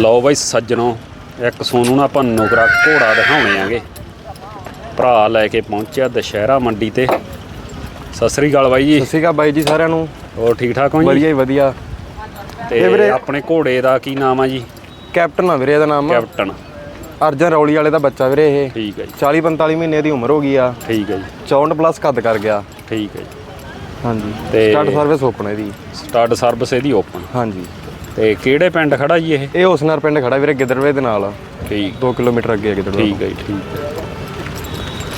ਲਓ ਬਾਈ ਸੱਜਣੋ ਇੱਕ ਸੋਨੂੰ ਨਾ ਆਪਾਂ ਨੁਕਰਾ ਘੋੜਾ ਦਿਖਾਉਣੇ ਆਂਗੇ। ਭਰਾ ਲੈ ਕੇ ਪਹੁੰਚਿਆ ਦੁਸ਼ਹਿਰਾ ਮੰਡੀ ਤੇ। ਸਤਿ ਸ੍ਰੀ ਅਕਾਲ ਬਾਈ ਜੀ। ਸਤਿ ਸ਼੍ਰੀ ਅਕਾਲ ਬਾਈ ਜੀ ਸਾਰਿਆਂ ਨੂੰ। ਹੋਰ ਠੀਕ ਠਾਕ ਹੋ ਜੀ? ਵਧੀਆ ਹੀ ਵਧੀਆ। ਤੇ ਆਪਣੇ ਘੋੜੇ ਦਾ ਕੀ ਨਾਮ ਆ ਜੀ? ਕੈਪਟਨ ਆ ਵੀਰੇ ਇਹਦਾ ਨਾਮ। ਕੈਪਟਨ। ਅਰਜਨ ਰੌਲੀ ਵਾਲੇ ਦਾ ਬੱਚਾ ਵੀਰੇ ਇਹ। ਠੀਕ ਹੈ ਜੀ। 40 45 ਮਹੀਨੇ ਦੀ ਉਮਰ ਹੋ ਗਈ ਆ। ਠੀਕ ਹੈ ਜੀ। 64 ਪਲੱਸ ਕੱਦ ਕਰ ਗਿਆ। ਠੀਕ ਹੈ ਜੀ। ਹਾਂਜੀ। ਤੇ- ਸਟਾਰਟ ਸਰਵਿਸ ਓਪਨ ਇਹਦੀ। ਸਟਾਰਟ ਸਰਵਿਸ ਇਹਦੀ ਓਪਨ ਹਾਂਜੀ। ਤੇ ਕਿਹੜੇ ਪਿੰਡ ਖੜਾ ਜੀ ਇਹ? ਇਹ ਹੁਸਨਰ ਪਿੰਡ ਖੜਾ ਵੀਰੇ ਗਿੱਦੜਵੇ ਦੇ ਨਾਲ। ਠੀਕ। 2 ਕਿਲੋਮੀਟਰ ਅੱਗੇ ਆ ਗਿੱਦੜਵੇ। ਠੀਕ ਹੈ ਜੀ ਠੀਕ ਹੈ।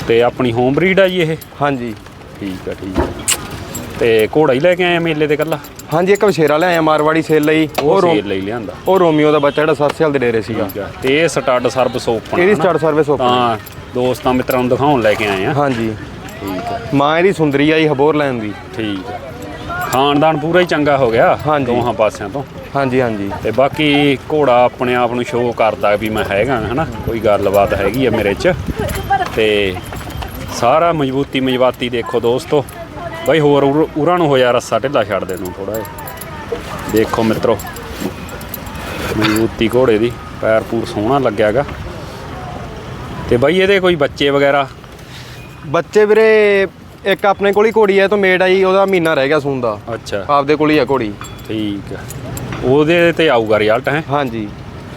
ਤੇ ਆਪਣੀ ਹੋਮ ਬਰੀਡ ਆ ਜੀ ਇਹ? ਹਾਂਜੀ। ਠੀਕ ਹੈ ਠੀਕ ਹੈ। ਤੇ ਘੋੜਾ ਹੀ ਲੈ ਕੇ ਆਏ ਆ ਮੇਲੇ ਤੇ ਕੱਲਾ ਹਾਂਜੀ ਇੱਕ ਵਸ਼ੇਰਾ ਲਿਆਇਆ ਮਾਰਵਾੜੀ ਸੇਲ ਲਈ। ਉਹ ਉਹ ਰੋ- ਸੇਲ ਲਈ ਲਿਆਂਦਾ। ਉਹ ਰੋਮੀਓ ਦਾ ਬੱਚਾ ਜਿਹੜਾ 7 ਸਾਲ ਦੇ ਡੇਰੇ ਸੀਗਾ। ਠੀਕ ਹੈ। ਤੇ ਇਹ ਸਟਾਰਟ ਸਰਵਿਸ ਓਪਨ ਇਹਦੀ ਸਟਾਰਟ ਸਰਵਿਸ ਓਪਨ ਤਾਂ ਦੋਸਤਾਂ ਮਿੱਤਰਾਂ ਨੂੰ ਦਿਖਾਉਣ ਲੈ ਕੇ ਆਏ ਆ। ਹਾਂਜੀ। ਠੀਕ ਹੈ। ਮਾਂ ਇਹਦੀ ਸੁੰਦਰੀ ਆਈ ਹਬੋਰ ਲੈਣ ਦੀ। ਠੀਕ ਹੈ। ਖਾਨਦਾਨ ਪੂਰਾ ਹੀ ਚੰਗਾ ਹੋ ਗਿਆ ਹਾਂਜੀ। ਦੋਹਾਂ ਪਾਸਿਆਂ ਤੋਂ। ਹਾਂਜੀ ਹਾਂਜੀ। ਤੇ ਬਾਕੀ ਘੋੜਾ ਆਪਣੇ ਆਪ ਨੂੰ ਸ਼ੋਅ ਕਰਦਾ ਵੀ ਮੈਂ ਹੈਗਾ ਹਨਾ? ਕੋਈ ਗੱਲਬਾਤ ਹੈਗੀ ਆ ਮੇਰੇ 'ਚ। ਤੇ ਸਾਰਾ ਮਜ਼ਬੂਤੀ ਮਜਵਾਤੀ ਦੇਖੋ ਦੋਸਤੋ। ਬਈ ਹੋਰ ਉਰ- ਨੂੰ ਹੋਇਆ ਰੱਸਾ ਢਿੱਲਾ ਛੱਡ ਦੇ ਨੂੰ ਥੋੜਾ ਜਿਹਾ। ਦੇਖੋ ਮਿੱਤਰੋ ਮਜ਼ਬੂਤੀ ਘੋੜੇ ਦੀ ਪੈਰ ਪੂਰ ਸੋਹਣਾ ਲੱਗਿਆਗਾ ਤੇ ਬਈ ਇਹਦੇ ਕੋਈ ਬੱਚੇ ਵਗੈਰਾ? ਬੱਚੇ ਵੀਰੇ ਇੱਕ ਆਪਣੇ ਕੋਲ ਹੀ ਘੋੜੀ ਹੈ ਤੋਂ ਮੇਡ ਆਈ ਉਹਦਾ ਮਹੀਨਾ ਰਹਿ ਗਿਆ ਸੂਣ ਦਾ। ਅੱਛਾ। ਆਪਦੇ ਕੋਲ ਹੀ ਆ ਘੋੜੀ। ਠੀਕ ਹੈ ਉਹਦੇ ਤੇ ਆਊਗਾ ਰਿਜ਼ਲਟ ਹੈ? ਹਾਂਜੀ।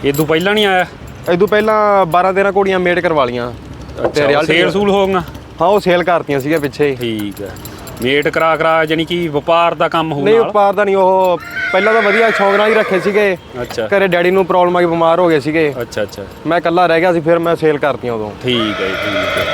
ਇਹ ਤੋਂ ਪਹਿਲਾਂ ਨਹੀਂ ਆਇਆ? ਇਹ ਤੋਂ ਪਹਿਲਾਂ 12 13 ਘੋੜੀਆਂ ਮੇਡ ਕਰਵਾ ਲੀਆਂ ਤੇ result ਸੇਲ ਸੂਲ ਹੋਊਗਾ ਹਾਂ ਉਹ ਸੇਲ ਕਰਤੀਆਂ ਸੀਗੇ ਪਿੱਛੇ। ਠੀਕ ਹੈ। ਮੇਟ ਕਰਾ ਕਰਾ ਜਾਨੀ ਕਿ ਵਪਾਰ ਦਾ ਕੰਮ ਹੋਊ ਨਹੀਂ ਵਪਾਰ ਦਾ ਨਹੀਂ ਉਹ ਪਹਿਲਾਂ ਤਾਂ ਵਧੀਆ ਸ਼ੌਂਕ ਨਾਲ ਹੀ ਰੱਖੇ ਸੀਗੇ। ਅੱਛਾ। ਘਰੇ ਡੈਡੀ ਨੂੰ ਪ੍ਰੋਬਲਮ ਆ ਗਈ ਬਿਮਾਰ ਹੋ ਗਏ ਸੀਗੇ। ਅੱਛਾ ਅੱਛਾ। ਮੈਂ ਇਕੱਲਾ ਰਹਿ ਗਿਆ ਸੀ ਫਿਰ ਮੈਂ ਸੇਲ ਕਰਤੀਆਂ ਉਦੋਂ। ਠੀਕ ਹੈ ਜੀ, ਠੀਕ ਹੈ।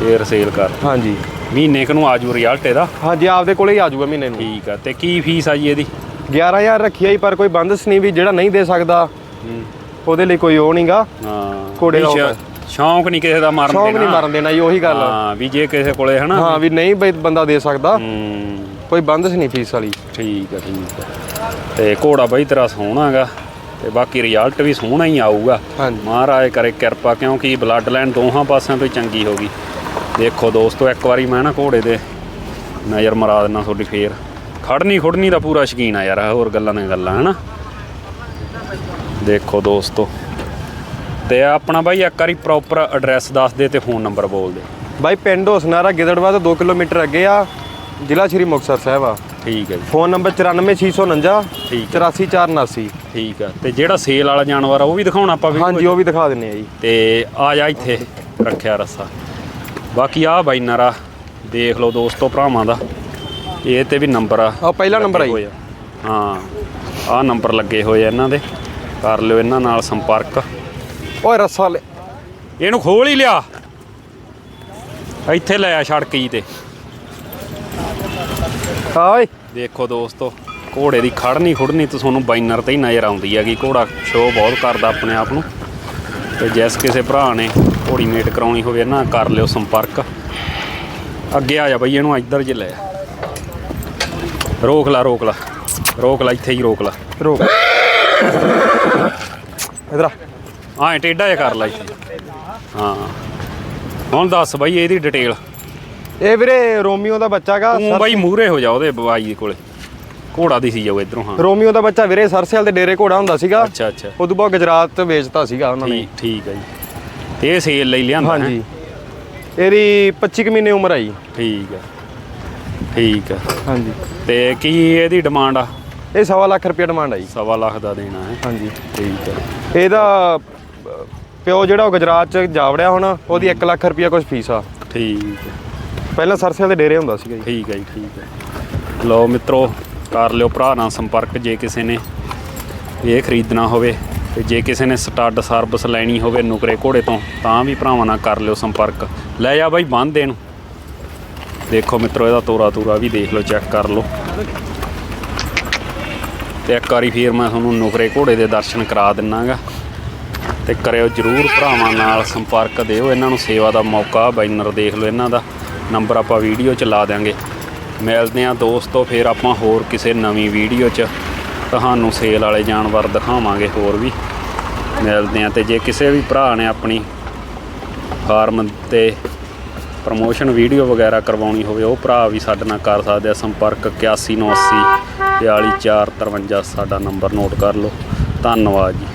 ਫੇਰ ਸੇਲ ਕਰ। ਹਾਂਜੀ। ਮਹੀਨੇ ਕੁ ਨੂੰ ਆਜੂ ਰਿਜ਼ਲਟ ਇਹਦਾ? ਹਾਂਜੀ ਆਪਦੇ ਕੋਲੇ ਹੀ ਆ ਜਾਊਗਾ ਮਹੀਨੇ ਨੂੰ। ਠੀਕ ਹੈ। ਤੇ ਕੀ ਫੀਸ ਆ ਜੀ ਇਹਦੀ? 11000 ਰੱਖੀ ਆਈ ਪਰ ਕੋਈ ਬੰਦਸ ਨਹੀਂ ਵੀ ਜਿਹੜਾ ਨਹੀਂ ਦੇ ਸਕਦਾ ਹੂੰ, ਉਹਦੇ ਲਈ ਕੋਈ ਉਹ ਨਹੀਂਗਾ ਹਾਂ। ਘੋੜੇ ਦਾ ਸ਼ੌਂਕ ਨਹੀਂ ਕਿਸੇ ਦਾ ਮਾਰਨ ਸ਼ੌਂਕ ਦੇਣਾ। ਨਹੀਂ ਮਾਰਨ ਦੇਣਾ ਜੀ ਉਹੀ ਗੱਲ ਆ। ਹਾਂ ਵੀ ਜੇ ਕਿਸੇ ਕੋਲੇ ਹਨਾ ਹਾਂ ਵੀ ਨਹੀਂ ਬਈ ਬੰਦਾ ਦੇ ਸਕਦਾ। ਹੂੰ। ਕੋਈ ਬੰਦਸ ਨਹੀਂ ਫੀਸ ਵਾਲੀ। ਠੀਕ ਹੈ ਠੀਕ ਹੈ ਤੇ ਘੋੜਾ ਬਈ ਤੇਰਾ ਸੋਹਣਾਗਾ ਤੇ ਬਾਕੀ ਰਿਜ਼ਲਟ ਵੀ ਸੋਹਣਾ ਹੀ ਆਊਗਾ। ਹਾਂਜੀ। ਮਹਾਰਾਜ ਕਰੇ ਕਿਰਪਾ ਕਿਉਂਕਿ ਬਲੱਡ ਲਾਈਨ ਦੋਹਾਂ ਪਾਸਿਆਂ ਤੋਂ ਹੀ ਚੰਗੀ ਹੋ ਗਈ। ਦੇਖੋ ਦੋਸਤੋ ਇੱਕ ਵਾਰੀ ਮੈਂ ਨਾ ਘੋੜੇ ਦੇ ਨਜ਼ਰ ਮਰਾ ਦਿੰਨਾ ਤੁਹਾਡੀ ਫੇਰ। ਖੜਨੀ ਖੁੜਨੀ ਦਾ ਪੂਰਾ ਸ਼ਕੀਨ ਆ ਯਾਰ ਹੋਰ ਗੱਲਾਂ ਨੇ ਗੱਲਾਂ ਹਨਾ? ਦੇਖੋ ਦੋਸਤੋ ਤੇ ਆਪਣਾ ਬਾਈ ਇੱਕ ਵਾਰੀ ਪ੍ਰੋਪਰ ਐਡਰੈਸ ਦੱਸ ਦੇ ਤੇ ਫੋਨ ਨੰਬਰ ਬੋਲ ਦੇ। ਬਾਈ ਪਿੰਡ ਹੁਸਨਾਰਾ ਗਿੱਦੜਵਾ ਤੋਂ 2 ਕਿਲੋਮੀਟਰ ਅੱਗੇ ਆ ਜ਼ਿਲ੍ਹਾ ਸ਼੍ਰੀ ਮੁਕਤਸਰ ਸਾਹਿਬ ਆ। ਠੀਕ ਹੈ ਜੀ। ਫੋਨ ਨੰਬਰ 94649 ਠੀਕ ਹੈ 84479 ਠੀਕ ਹੈ ਤੇ ਜਿਹੜਾ ਸੇਲ ਵਾਲਾ ਜਾਨਵਰ ਆ ਉਹ ਵੀ ਦਿਖਾਉਣਾ ਆਪਾਂ ਵੀ ਹਾਂਜੀ ਉਹ ਵੀ ਦਿਖਾ ਦਿੰਨੇ ਆ ਜੀ। ਤੇ ਆ ਜਾ ਇੱਥੇ ਰੱਖਿਆ ਰੱਸਾ ਬਾਕੀ ਆ ਬਾਈ ਨਾਰਾ ਦੇਖ ਲਓ ਦੋਸਤੋ ਭਰਾਵਾਂ ਦਾ। ਇਹ ਤੇ ਵੀ ਨੰਬਰ ਆ। ਆਹ ਪਹਿਲਾ ਨੰਬਰ ਆਈ ਆ। ਹਾਂ ਆ ਨੰਬਰ ਲੱਗੇ ਹੋਏ ਆ ਇਹਨਾਂ ਦੇ। ਕਰ ਲਿਓ ਇਹਨਾਂ ਨਾਲ ਸੰਪਰਕ। ਓਏ ਰੱਸਾ ਲੈ। ਇਹਨੂੰ ਖੋਲ ਹੀ ਲਿਆ। ਇੱਥੇ ਲੈ ਆ ਸੜਕ ਤੇ। ਓਏ। ਦੇਖੋ ਦੋਸਤੋ ਘੋੜੇ ਦੀ ਖੜਨੀ ਖੁੜਨੀ ਤਾਂ ਤੁਹਾਨੂੰ ਬਾਈਨਰ ਤੇ ਹੀ ਨਜ਼ਰ ਆਉਂਦੀ ਹੈਗੀ। ਘੋੜਾ ਸ਼ੋਅ ਬਹੁਤ ਕਰਦਾ ਆਪਣੇ ਆਪ ਨੂੰ। ਤੇ ਜਿਸ ਕਿਸੇ ਭਰਾ ਨੇ ਘੋੜੀ ਮੇਟ ਕਰਾਉਣੀ ਹੋਵੇ ਨਾ ਕਰ ਲਿਓ ਸੰਪਰਕ। ਅੱਗੇ ਆ ਜਾ ਬਈ ਇਹਨੂੰ ਇੱਧਰ ਜੇ ਲੈ ਆ। ਰੋਕ ਲਾ ਰੋਕ ਲਾ। ਰੋਕ ਲਾ ਇੱਥੇ ਹੀ ਰੋਕ ਲਾ। ਰੋਕ। ਇਧਰ ਆ। ਹਾਂ ਟੇਢਾ ਜਿਹਾ ਕਰ ਲਾ ਇੱਥੇ। ਹਾਂ। ਹੁਣ ਦੱਸ ਬਈ ਇਹਦੀ ਡਿਟੇਲ। ਇਹ ਵੀਰੇ ਰੋਮੀਓ ਦਾ ਬੱਚਾਗਾ ਤੂੰ ਬਾਈ ਮੂਹਰੇ ਹੋ ਜਾ ਉਹਦੇ ਬਾਈ ਦੇ ਕੋਲੇ। ਘੋੜਾ ਦੀ ਸੀ ਜਾਓ ਇਧਰੋਂ ਹਾਂ। ਰੋਮੀਓ ਦਾ ਬੱਚਾ ਵੀਰੇ ਸਰਸੇਲ ਦੇ ਡੇਰੇ ਘੋੜਾ ਹੁੰਦਾ ਸੀਗਾ। ਅੱਛਾ ਅੱਛਾ। ਉਦੋਂ ਬਾਅਦ ਗੁਜਰਾਤ ਵੇਚਤਾ ਸੀਗਾ ਉਹਨਾਂ ਨੇ। ਠੀਕ ਹੈ ਜੀ। ਤੇ ਇਹ ਸੇਲ ਲਈ ਲਿਆਂਦਾ? ਹਾਂਜੀ। ਇਹਦੀ 25 ਕੁ ਮਹੀਨੇ ਉਮਰ ਆਈ ਠੀਕ ਹੈ ਠੀਕ ਹੈ ਹਾਂਜੀ। ਤੇ ਕੀ ਇਹਦੀ ਡਿਮਾਂਡ ਆ? ਇਹ ਸਵਾ ਲੱਖ ਰੁਪਏ ਡਿਮਾਂਡ ਆਈ ਸਵਾ ਲੱਖ ਦਾ ਦੇਣਾ ਹੈ। ਹਾਂਜੀ। ਠੀਕ ਹੈ ਇਹਦਾ ਅਹ, ਪਿਓ ਜਿਹੜਾ ਉਹ ਗੁਜਰਾਤ ਚ ਜਾਵੜਿਆ ਹੁਣ ਉਹਦੀ 1 ਲੱਖ ਰੁਪਏ ਕੁਝ ਫੀਸ ਆ। ਠੀਕ ਹੈ ਪਹਿਲਾਂ ਸਰਸੇਲ ਦੇ ਡੇਰੇ ਹੁੰਦਾ ਸੀਗਾ ਜੀ। ਠੀਕ ਹੈ ਜੀ ਠੀਕ ਹੈ ਲਓ ਮਿੱਤਰੋ ਕਰ ਲਿਓ ਭਰਾ ਨਾਲ ਸੰਪਰਕ ਜੇ ਕਿਸੇ ਨੇ ਇਹ ਖਰੀਦਣਾ ਹੋਵੇ ਤੇ ਜੇ ਕਿਸੇ ਨੇ ਸਟੱਡ ਸਰਵਿਸ ਲੈਣੀ ਹੋਵੇ ਨੁਕਰੇ ਘੋੜੇ ਤੋਂ ਤਾਂ ਵੀ ਭਰਾਵਾਂ ਨਾਲ ਕਰ ਲਿਓ ਸੰਪਰਕ। ਲੈ ਜਾ ਬਾਈ ਬੰਨ ਦੇ ਨੂੰ ਦੇਖੋ ਮਿੱਤਰੋ, ਇਹਦਾ ਤੋਰਾ ਤੂਰਾ ਵੀ ਦੇਖ ਲਓ ਚੈੱਕ ਕਰ ਲਓ। ਤੇ ਇੱਕ ਵਾਰੀ ਫੇਰ ਮੈਂ ਤੁਹਾਨੂੰ ਨੁਕਰੇ ਘੋੜੇ ਦੇ ਦਰਸ਼ਨ ਕਰਾ ਦਿੰਨਾਗਾ। ਤੇ ਕਰਿਓ ਜਰੂਰ ਭਰਾਵਾਂ ਨਾਲ ਸੰਪਰਕ ਦਿਓ, ਇਹਨਾਂ ਨੂੰ ਸੇਵਾ ਦਾ ਮੌਕਾ, ਬੈਨਰ ਦੇਖ ਲਓ ਇਹਨਾਂ ਦਾ। ਨੰਬਰ ਆਪਾਂ ਵੀਡੀਓ 'ਚ ਲਾ ਦਿਆਂਗੇ। ਮਿਲਦੇ ਆ ਦੋਸਤੋ, ਫਿਰ ਆਪਾਂ ਹੋਰ ਕਿਸੇ ਨਵੀਂ ਵੀਡੀਓ 'ਚ। ਤੁਹਾਨੂੰ ਸੇਲ ਵਾਲੇ ਜਾਨਵਰ ਦਿਖਾਵਾਂਗੇ ਹੋਰ ਵੀ। ਮਿਲਦੇ ਆ ਤੇ ਜੇ ਕਿਸੇ ਵੀ ਭਰਾ ਨੇ ਆਪਣੀ ਫਾਰਮ ਤੇ ਪ੍ਰਮੋਸ਼ਨ ਵੀਡੀਓ ਵਗੈਰਾ ਕਰਵਾਉਣੀ ਹੋਵੇ, ਉਹ ਭਰਾ ਵੀ ਸਾਡੇ ਨਾਲ ਕਰ ਸਕਦੇ ਆ, ਸੰਪਰਕ 8180 42453 ਸਾਡਾ ਨੰਬਰ ਨੋਟ ਕਰ ਲਓ। ਧੰਨਵਾਦ ਜੀ।